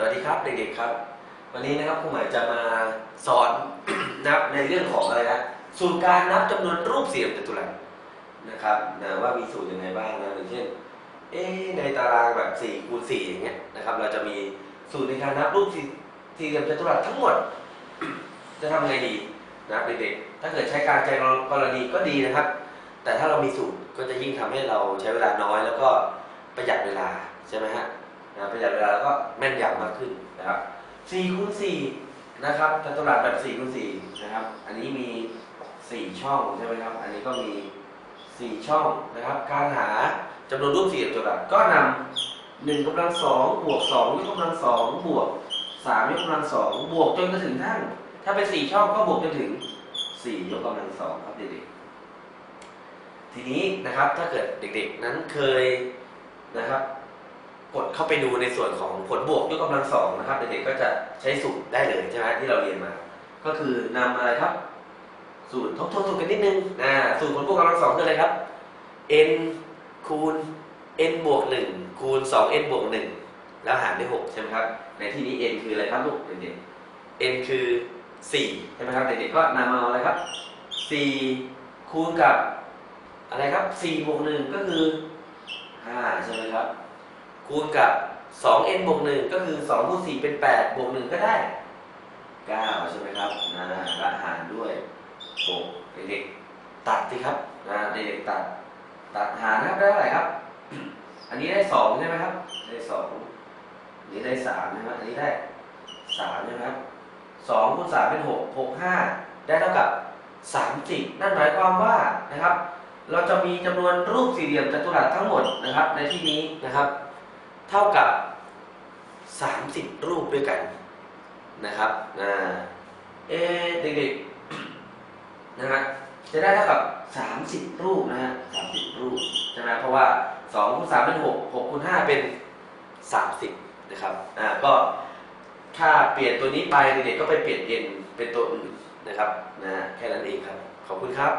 สวัสดีครับเด็กๆครับ วันนี้นะครับครูหมายจะมาสอน นับในเรื่องของอะไรนะสูตรการนับจำนวนรูปเหลี่ยมจัตุรัสนะครับนะว่ามีสูตรยังไงบ้างนะอย่างเช่นเอ๊ในตารางแบบ4คูณ4อย่างเงี้ยนะครับ เราจะมีสูตรในการนับรูปสี่สี่เหลี่ยมจัตุรัสทั้งหมด จะทำไงดีนะเด็กๆถ้าเกิดใช้การใจกรณีก็ดีนะครับ แต่ถ้าเรามีสูตรก็จะยิ่งทำให้เราใช้เวลาน้อย แล้วก็ประหยัดเวลาใช่ไหมฮะ นะประหยัดเวลาแล้วก็แม่นยำมากขึ้นนะครับ4คูณ4นะครับจัตุรัสแบบ4คูณ4นะครับ อันนี้มี 4 ช่องใช่ไหมครับ อันนี้ก็มี 4 ช่องนะครับ การหาจำนวนรูปสี่เหลี่ยมจัตุรัสก็นำ1กำลัง2บวก2ยกกำลัง2บวก3ยกกำลัง2บวกจนกระถึงทั้งถ้าเป็น4ช่องก็บวกจนถึง4ยกกำลัง2ครับเด็กๆทีนี้นะครับถ้าเกิดเด็กๆนั้นเคยนะครับ กดเข้าไปดูในส่วนของผลบวกยกกำลังสองนะครับเด็กๆก็จะใช้สูตรได้เลยใช่ไหมที่เราเรียนมา ก็คือนำอะไรครับ สูตรทบทวนสูตรกันนิดนึงนะสูตรผลบวกกำลังสองคืออะไรครับ n คูณ n บวกหนึ่งคูณสอง n บวกหนึ่งแล้วหารด้วยหกใช่ไหมครับ ในที่นี้ n คืออะไรครับลูกเด็กๆ n คือสี่ใช่ไหมครับเด็กๆก็นำเอาอะไรครับสี่คูณกับอะไรครับสี่บวกหนึ่งก็คือห้าใช่ไหมครับ คูณกับ 2n บวก1ก็คือ2คูณ4เป็น 8 บวก1ก็ได้ 9 ใช่ไหมครับนะและหารด้วย6เด็กๆตัดสิครับนะเด็กๆตัด ตัดหารนะครับได้เท่าไหร่ครับ อันนี้ได้2ใช่ไหมครับ ได้2อันนี้ได้3ใช่ไหมอันนี้ได้3ใช่ไหมครับ2คูณ3เป็น 6 6 5 ได้เท่ากับ30 นั่นหมายความว่านะครับ เราจะมีจำนวนรูปสี่เหลี่ยมจัตุรัสทั้งหมดนะครับในที่นี้นะครับ เท่ากับ 30 รูปด้วยกันนะครับนะเอเด็กๆนะฮะจะได้เท่ากับ 30 รูปนะฮะ30รูปใช่ไหมเพราะว่า2คูณ3เป็น6 6คูณ5เป็น 30นะครับอ่าก็ถ้าเปลี่ยนตัวนี้ไปเด็กๆก็ไปเปลี่ยน n เป็นตัวอื่นนะครับนะแค่นั้นเองครับ ขอบคุณครับ